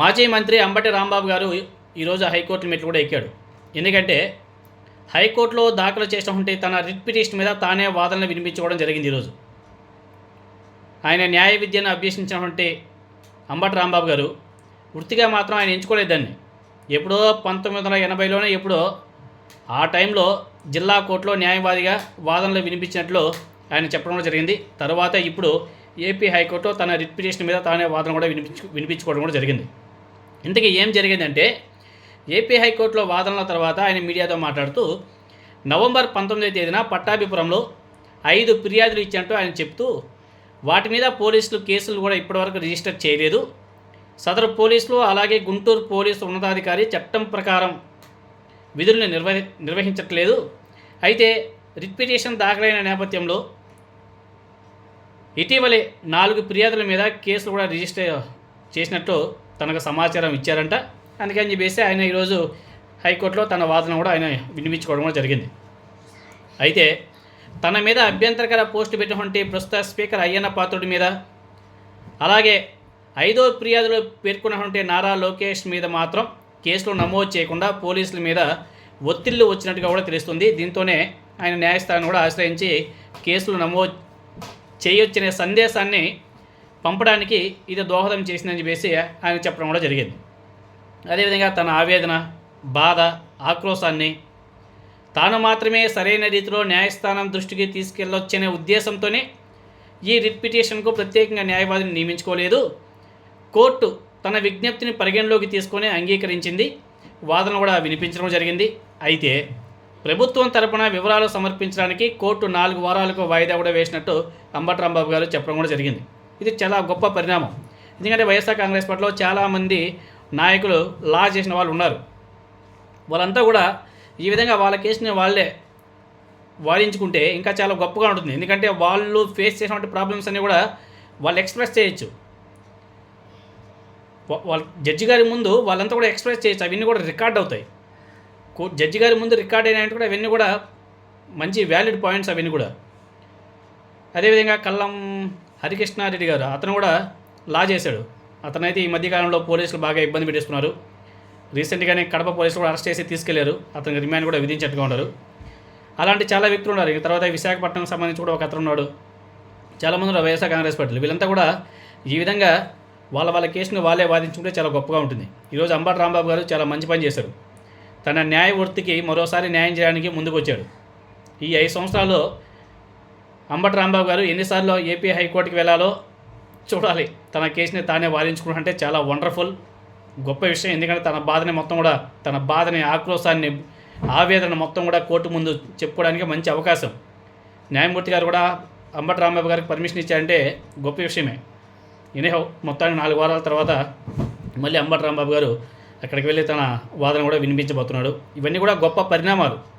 మాజీ మంత్రి అంబటి రాంబాబు గారు ఈరోజు హైకోర్టు మెట్లు కూడా ఎక్కాడు. ఎందుకంటే హైకోర్టులో దాఖలు చేసినటువంటి తన రిట్ పిటిషన్ మీద తానే వాదనలు వినిపించుకోవడం జరిగింది ఈరోజు. ఆయన న్యాయ విద్యను అభ్యసించినటువంటి అంబటి రాంబాబు గారు వృత్తిగా మాత్రం ఆయన ఎంచుకోలేదు దాన్ని. ఎప్పుడో పంతొమ్మిది వందల ఎనభైలోనే ఎప్పుడో ఆ టైంలో జిల్లా కోర్టులో న్యాయవాదిగా వాదనలు వినిపించినట్లు ఆయన చెప్పడం జరిగింది. తర్వాత ఇప్పుడు ఏపీ హైకోర్టు తన రిట్ పిటిషన్ మీద తానే వాదన కూడా వినిపించు వినిపించుకోవడం కూడా జరిగింది. ఇంతకీ ఏం జరిగిందంటే ఏపీ హైకోర్టులో వాదనల తర్వాత ఆయన మీడియాతో మాట్లాడుతూ నవంబర్ పంతొమ్మిదవ తేదీన పట్టాభిపురంలో ఐదు ఫిర్యాదులు ఇచ్చినట్టు ఆయన చెప్తూ వాటి మీద పోలీసులు కేసులు కూడా ఇప్పటివరకు రిజిస్టర్ చేయలేదు. సదరు పోలీసులు అలాగే గుంటూరు పోలీసు ఉన్నతాధికారి చట్టం ప్రకారం విధులను నిర్వహి నిర్వహించట్లేదు. అయితే రిట్ పిటిషన్ దాఖలైన నేపథ్యంలో ఇటీవలే నాలుగు ఫిర్యాదుల మీద కేసులు కూడా రిజిస్టర్ చేసినట్టు తనకు సమాచారం ఇచ్చారంట. అందుకని చెప్పేసి ఆయన ఈరోజు హైకోర్టులో తన వాదన కూడా ఆయన వినిపించుకోవడం కూడా జరిగింది. అయితే తన మీద అభ్యంతరకర పోస్టు పెట్టినటువంటి ప్రస్తుత స్పీకర్ అయ్యన్న పాత్రుడి మీద అలాగే ఐదో ఫిర్యాదులో పేర్కొన్నటువంటి నారా లోకేష్ మీద మాత్రం కేసులు నమోదు చేయకుండా పోలీసుల మీద ఒత్తిళ్ళు వచ్చినట్టుగా కూడా తెలుస్తుంది. దీంతోనే ఆయన న్యాయస్థానాన్ని కూడా ఆశ్రయించి కేసులు నమోదు చేయొచ్చనే సందేశాన్ని పంపడానికి ఇది దోహదం చేసిందని చెప్పేసి ఆయన చెప్పడం కూడా జరిగింది. అదేవిధంగా తన ఆవేదన బాధ ఆక్రోశాన్ని తాను మాత్రమే సరైన రీతిలో న్యాయస్థానం దృష్టికి తీసుకెళ్ళొచ్చనే ఉద్దేశంతోనే ఈ రిట్ పిటిషన్కు ప్రత్యేకంగా న్యాయవాదిని నియమించుకోలేదు. కోర్టు తన విజ్ఞప్తిని పరిగణలోకి తీసుకొని అంగీకరించింది. వాదన కూడా వినిపించడం జరిగింది. అయితే ప్రభుత్వం తరపున వివరాలు సమర్పించడానికి కోర్టు నాలుగు వారాలకు వాయిదా కూడా వేసినట్టు అంబట్రాంబాబు గారు చెప్పడం కూడా జరిగింది. ఇది చాలా గొప్ప పరిణామం. ఎందుకంటే వైఎస్ఆర్ కాంగ్రెస్ పార్టీలో చాలామంది నాయకులు లా చేసిన వాళ్ళు ఉన్నారు. వాళ్ళంతా కూడా ఈ విధంగా వాళ్ళ కేసుని వాళ్ళే వాదించుకుంటే ఇంకా చాలా గొప్పగా ఉంటుంది. ఎందుకంటే వాళ్ళు ఫేస్ చేసినటువంటి ప్రాబ్లమ్స్ అన్నీ కూడా వాళ్ళు ఎక్స్ప్రెస్ చేయొచ్చు. వాళ్ళ జడ్జి గారి ముందు వాళ్ళంతా కూడా ఎక్స్ప్రెస్ చేయొచ్చు. అవన్నీ కూడా రికార్డ్ అవుతాయి. జడ్జి గారి ముందు రికార్డ్ అయినట్టు కూడా అవన్నీ కూడా మంచి వ్యాలిడ్ పాయింట్స్ అవన్నీ కూడా. అదేవిధంగా కళ్ళం హరికృష్ణారెడ్డి గారు అతను కూడా లా చేశాడు. అతనైతే ఈ మధ్యకాలంలో పోలీసులు బాగా ఇబ్బంది పెట్టేస్తున్నారు రీసెంట్గానే కడప పోలీసులు కూడా అరెస్ట్ చేసి తీసుకెళ్ళారు. అతనికి రిమాండ్ కూడా విధించినట్టుగా ఉన్నారు. అలాంటి చాలా వ్యక్తులు ఉన్నారు. ఇక తర్వాత విశాఖపట్నం సంబంధించి కూడా ఒక అతను ఉన్నాడు. చాలామంది ఉన్నారు వైఎస్ఆర్ కాంగ్రెస్ పార్టీలు. వీళ్ళంతా కూడా ఈ విధంగా వాళ్ళ వాళ్ళ కేసును వాళ్ళే వాదించుకుంటే చాలా గొప్పగా ఉంటుంది. ఈరోజు అంబటి రాంబాబు గారు చాలా మంచి పని చేశారు. తన న్యాయ వృత్తికి మరోసారి న్యాయం చేయడానికి ముందుకు వచ్చాడు ఈ ఐదు సంవత్సరాల్లో అంబటి రాంబాబు గారు ఎన్నిసార్లు ఏపీ హైకోర్టుకి వెళ్ళాలో చూడాలి. తన కేసుని తానే వాదించుకుంటే చాలా వండర్ఫుల్ గొప్ప విషయం. ఎందుకంటే తన బాధని మొత్తం కూడా తన బాధని ఆక్రోశాన్ని ఆవేదన మొత్తం కూడా కోర్టు ముందు చెప్పుకోవడానికి మంచి అవకాశం. న్యాయమూర్తి గారు కూడా అంబటి రాంబాబు గారికి పర్మిషన్ ఇచ్చారంటే గొప్ప విషయమే. ఎనీహౌ మొత్తానికి నాలుగు వారాల తర్వాత మళ్ళీ అంబటి రాంబాబు గారు అక్కడికి వెళ్ళి తన వాదన కూడా వినిపించబోతున్నాడు. ఇవన్నీ కూడా గొప్ప పరిణామాలు.